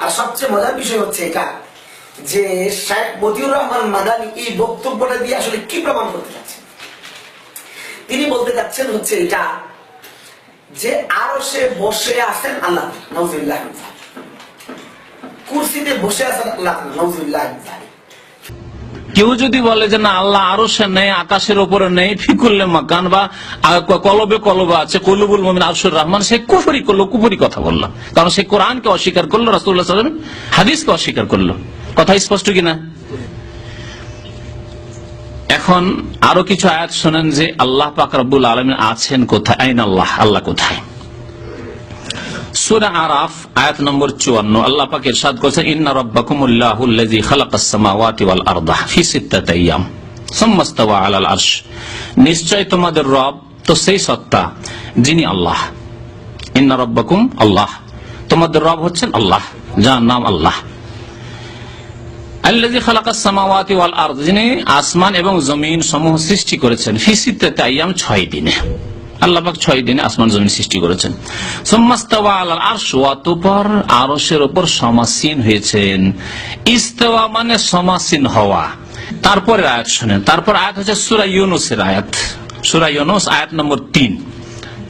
আর সবচেয়ে মজার বিষয় হচ্ছে এটা যে শেখ মতিউর রহমান মাদানি এই বক্তব্যটা দিয়ে আসলে কি প্রমাণ করতে চাচ্ছেন? তিনি বলতে চাচ্ছেন হচ্ছে এটা যে আরও সে বসে আছেন আল্লাহ নজরুল্লাহ কুর্সিতে বসে আছেন আল্লাহ নজরুল্লাহ কেউ যদি বলে যে না, আল্লাহ আরও সে নেই, আকাশের উপরে নেই, ফিকুল্লে মাকান বা কলবে কলবে আছে, কলুবুল মমিন আরশুর রহমান, সে কুফরি করল, কুফরি কথা বলল। কারণ সে কোরআনকে অস্বীকার করল রাসুল্লাহ হাদিসকে অস্বীকার করল। কথা স্পষ্ট কিনা? এখন আরও কিছু আয়াত শোনেন যে, আল্লাহ পাক রব্বুল আলমিন আছেন কোথায়? আইন আল্লাহ আল্লাহ কোথায়? সূরা আরাফ, আয়াত নম্বর 54 আল্লাহ পাক ইরশাদ করেছেন, ইন্না রাব্বাকুমুল্লাহুল্লাযী খালাকাস সামাওয়াতি ওয়াল আরদা ফি সিত্তাতি আইয়াম সুম্মা ইস্তাওয়া আলাল আরশ। নিশ্চয় তোমাদের রব তো সেই সত্তা, যিনি আল্লাহ। ইন্না রাব্বাকুম আল্লাহ। তোমাদের রব হচ্ছেন আল্লাহ, যার নাম আল্লাহ। যিনি আসমান এবং জমিন সমূহ সৃষ্টি করেছেন, ফি সিত্তাতি আইয়াম 6 দিনে। আল্লাহ পাক ছয় দিনে আসমান জমিন সৃষ্টি করেছেন। সোম্মাস্তাওয়া আলাল আরশ, অতঃপর আরশের উপর সমাসীন হয়েছেন। ইস্তেওয়া মানে সমাসীন হওয়া। তারপরে আয়াত শোনেন। তারপর আয়াত হচ্ছে সূরা ইউনুসের আয়াত। সূরা ইউনুস, আয়াত নম্বর তিন।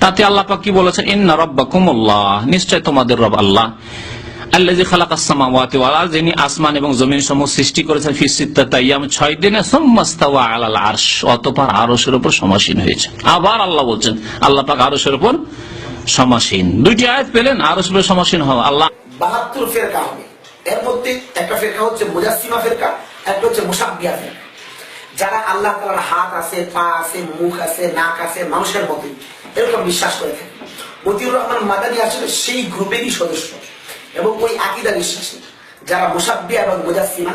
তাতে আল্লাপাক কি বলেছেন? ইন্না রাব্বাকুমুল্লাহ নিশ্চয় তোমাদের রব আল্লাহ। ওয়াল যিনি আসমান এবং জমিন সমূহ সৃষ্টি করেছেন 6 দিনে আরশ উপর সমাসীন হয়েছে। আবার আল্লাহ বলছেন, আল্লাহ পাক আরশের উপর সমাসীন। দুইটি আয়াত পেলেন উপর সমাসীন হওয়া। আল্লাহ বাহাত্তর ফেরকা হবে। এর মধ্যে একটা ফেরকা হচ্ছে ফেরকা, একটা হচ্ছে ফেরকা। যারা আল্লাহ হাত আছে, পা আছে, মুখ আছে, নাক আছে, মানুষের মতোই এরকম বিশ্বাস করে থাকে। মতিউর রহমান আসলে সেই গ্রুপেরই সদস্য। এবং ওই আকিদা বিশ্বাসী যারা মুসাব্বিয়া এবং মুজাসিমা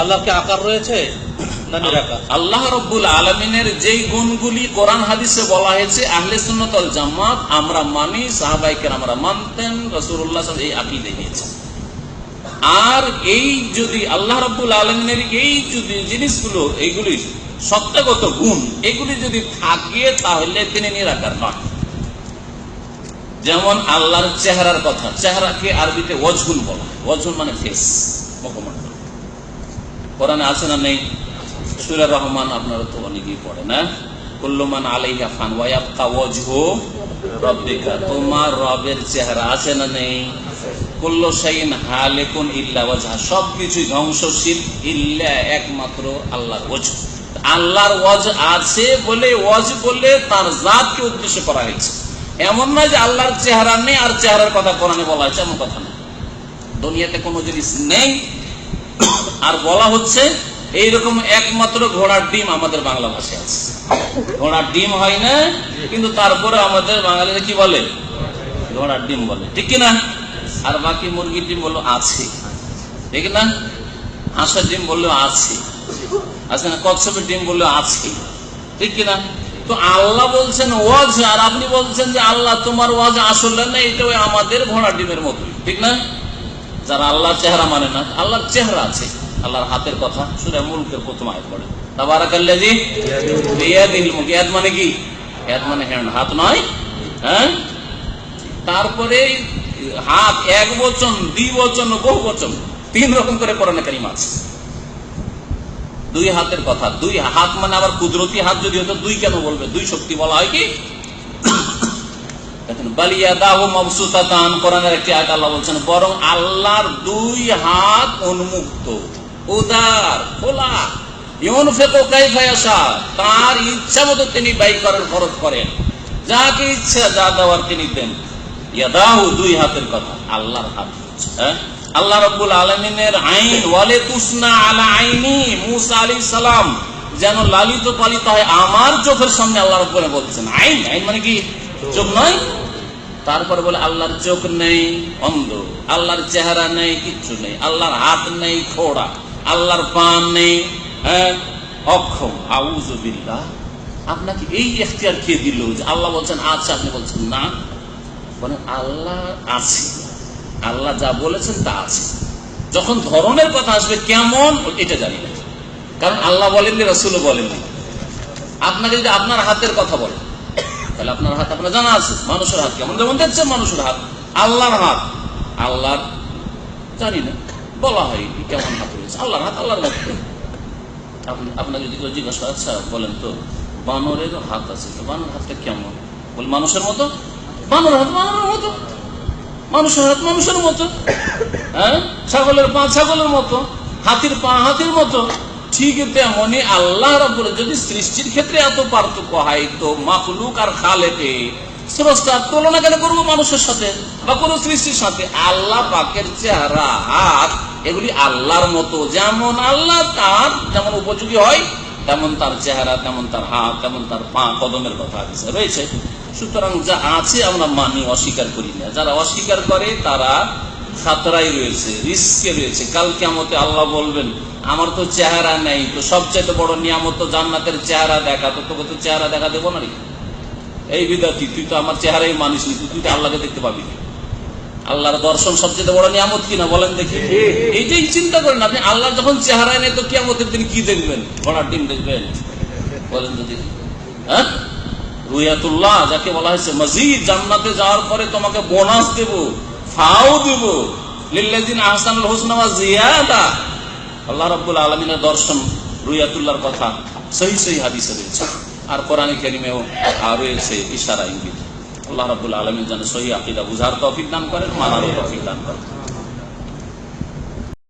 আল্লাহকে আকার রয়েছে না নিরাকার? আল্লাহ রব্বুল আলমিনের যেই গুণগুলি কোরআন হাদিসে বলা হয়েছে আহলে সুন্নতল জামাত আমরা মানি সাহাবাইকে আমরা মানতেন রসুল্লাহ এই আকিদে নিয়েছেন। আর এই যদি আল্লাহ রব্বুল আলমিনের এই যদি জিনিসগুলো, এইগুলি সত্যগত গুণ, এগুলি যদি থাকে তাহলে তিনি নিরাকার নয় যেমন আল্লাহর চেহারার কথা, চেহারাকে আরবিতে ওয়াজহুল বলা হয়। ওয়াজহুল মানে ফেস মুখমণ্ডল। কোরআনে আছে না নেই? সুরা রহমান আপনারা তো অনেকেই পড়ে না কুল্লুমান আলাইহা খান ওয়ায়াবকা ওয়াজহু রব্বিকা। তোমার রবের চেহারা আছে না নেই? কুল্লু শাইইন হালিকুন ইল্লা ওয়াজহা। সবকিছু ধ্বংসশীল, ইল্লা একমাত্র আল্লাহর আল্লাহর ওয়াজ আছে বলে ওয়াজ উদ্দেশ্য করা হয়েছে। এমন নয় যে আল্লাহর চেহারা নেই আর চেহারার কথা কোরআনে বলা হয়েছে, এমন কথা না। দুনিয়াতে কোনো জিনিস নেই। আর বলা হচ্ছে, এইরকম একমাত্র ঘোড়ার ডিম আমাদের বাংলা ভাষায় আছে। ঘোড়ার ডিম হয় না, কিন্তু তারপরে আমাদের বাঙালিরা কি বলে? ঘোড়ার ডিম বলে। ঠিক কিনা? আর বাকি মুরগির ডিম বলল, আছে। ঠিক না? হাঁসের ডিম বললেও আছে। আছে না, কচ্ছপের ডিম বললেও আছে। ঠিক কিনা? তো আল্লাহ বলছেন, ওয়াজ। আর আপনি বলছেন যে, আল্লাহ তোমার ওয়াজ আসলে না, এটা ওই আমাদের ঘোড়ার ডিমের মতোই ঠিক না? যারা আল্লাহর চেহারা মানে না, আল্লাহর চেহারা আছে। আল্লাহর হাতের কথা, সুরে মুলকের প্রথম আয় পড়ে। তাবারাকাল্লাজি বিয়াদিল মুখ ইয়াদ মানে কি? ইয়াদ মানে হ্যান্ড হাত নয় হ্যাঁ? তারপরে হাত এক বচন, দুই বচন বহু বচন। তিন রকম করে কোরআনে কারিমা আছে। দুই হাতের কথা, দুই হাত মানে আবার কুদরতি হাত যদি হতো, দুই কেন বলবে? দুই শক্তি বলা হয় কি? তার ইচ্ছা মতো তিনি ব্যয় করার খরচ করেন। যাকে ইচ্ছা, যা দেওয়ার তিনি দেন। দুই হাতের কথা, আল্লাহর হাত। হ্যাঁ? আল্লাহ রাব্বুল আলামিনের আইন, ওয়ালে তুসনা আলা আইনি মুসা আলাইহিস সালাম, যেন লালিত পালিত হয় আমার চোখের সামনে আল্লাহ রাব্বুল বলছেন। আইন? আইন মানে কি? চোখ নয়? তারপরে বলে, আল্লাহর চোখ নেই, অন্ধ। আল্লাহর চেহারা নেই, কিচ্ছু নেই। আল্লাহর হাত নেই খোড়া আল্লাহর পান নেই হ্যাঁ? অক্ষম। আউজবিল্লাহ আপনাকে এই এখতিয়ার কে দিল যে আল্লাহ বলছেন আচ্ছা আপনি বলছেন, না। মানে আল্লাহ আছে। আল্লাহ যা বলেছেন তা আছে। যখন ধরনের কথা আসবে, কেমন, এটা জানি না। কারণ আল্লাহ বলেননি, রসুলও বলেননি। আপনাকে যদি আপনার হাতের কথা বলে, তাহলে আপনার হাত আপনার জানা আছে, মানুষের হাত কেমন? যেমন দেখছেন মানুষের হাত, আল্লাহর হাত। আল্লাহর, জানি না, বলা হয় কেমন হাত রয়েছে। আল্লাহর হাত, আল্লাহর আপনি- আপনাকে যদি জিজ্ঞাসা আচ্ছা বলেন তো বানরের হাত আছে, তো বানর হাতটা কেমন? বল, মানুষের মতো? বানর হাত, বানরের মতো। মানুষের হাত মানুষের মতো। হ্যাঁ? ছাগলের পা ছাগলের মতো। হাতির পা হাতির মতো। ঠিক তেমনি আল্লাহ রাব্বুল যদি সৃষ্টির ক্ষেত্রে এত পার্থক্য হয়, তো মাখলুক আর খালেকে স্রষ্টার তুলনা কেন করব মানুষের সাথে বা কোন সৃষ্টির সাথে? আল্লাহ পাকের চেহারা, হাত, এগুলি আল্লাহর মতো। যেমন আল্লাহ তার যেমন উপযোগী হয়, তেমন তার চেহারা, তেমন তার হাত, তেমন তার পা, কদমের কথা রয়েছে। সুতরাং যা আছে আমরা মানি অস্বীকার করি না। যারা অস্বীকার করে তারা খাতরাই রয়েছে রিস্কে রয়েছে। কাল কেমতে আল্লাহ বলবেন আমার তো চেহারা নেই তো সবচেয়ে বড় নিয়ামত তো জান্নাতের চেহারা দেখা তো তোকে তো চেহারা দেখা দেবো না এই বিদাতি তুই তো আমার চেহারাই মানিস নি, তুই তুই তো আল্লাহকে দেখতে পাবি। আল্লাহর দর্শন সবচেয়ে বড় নিয়ামত কিনা বলেন দেখি। এইটাই চিন্তা করেন আপনি আল্লাহ যখন চেহারায় নেই তো কিয়ামতের দিন কি দেখবেন? ঘোড়ার ডিম দেখবেন? বলেন তো দেখি। হ্যাঁ? রুয়াতুল্লাহ যাকে বলা হয়েছে, মজিদ, জান্নাতে যাওয়ার পরে তোমাকে বোনাস দেব, ফাও দেব লিল্লাদিন আহসানুল হোসনা ওয়া জিয়াদা আল্লাহ রাব্বুল আলামিনের দর্শন রুয়াতুল্লাহর কথা সহি সহি হাদিসে রয়েছে। আর কোরআনে কারিমেও রয়েছে ইশারা ইঙ্গিত। আল্লাহ রাব্বুল আলামিন যেন সহি আকীদা বুঝার তৌফিক দান করেন মানার তৌফিক দান করেন।